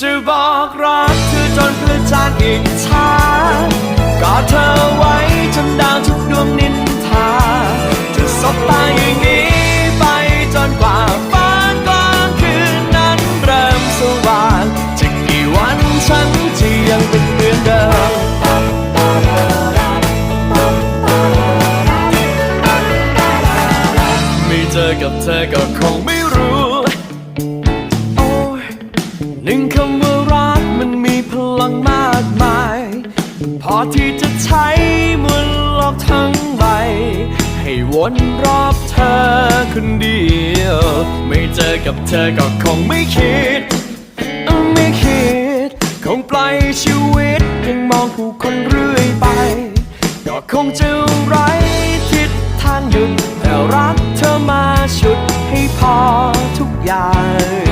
จะบอกรักเธอจนเพื่อนจานอิจฉากอดเธอไว้จนดาวทุกดวงนินทา จะสบตาอย่างนี้ไปจนกว่าฟ้ากลางคืนนั้นเริ่มสว่างจะกี่วันฉันจะยังเป็นเหมือนเดิมไม่เจอกับเธอก็คงไม่รู้ หนึ่งคำว่ารักมันมีพลังมากมาย พอที่จะใช้มนโลอกทั้งใบ ให้วนรอบเธอคนเดียว ไม่เจอกับเธอก็คงไม่คิด ไม่คิด คงปล่อยชีวิตยังมองผู้คนเรื่อยไป ก็คงจะไร้ทิศทางหยุดแต่รักเธอมาชุดให้พอทุกอย่าง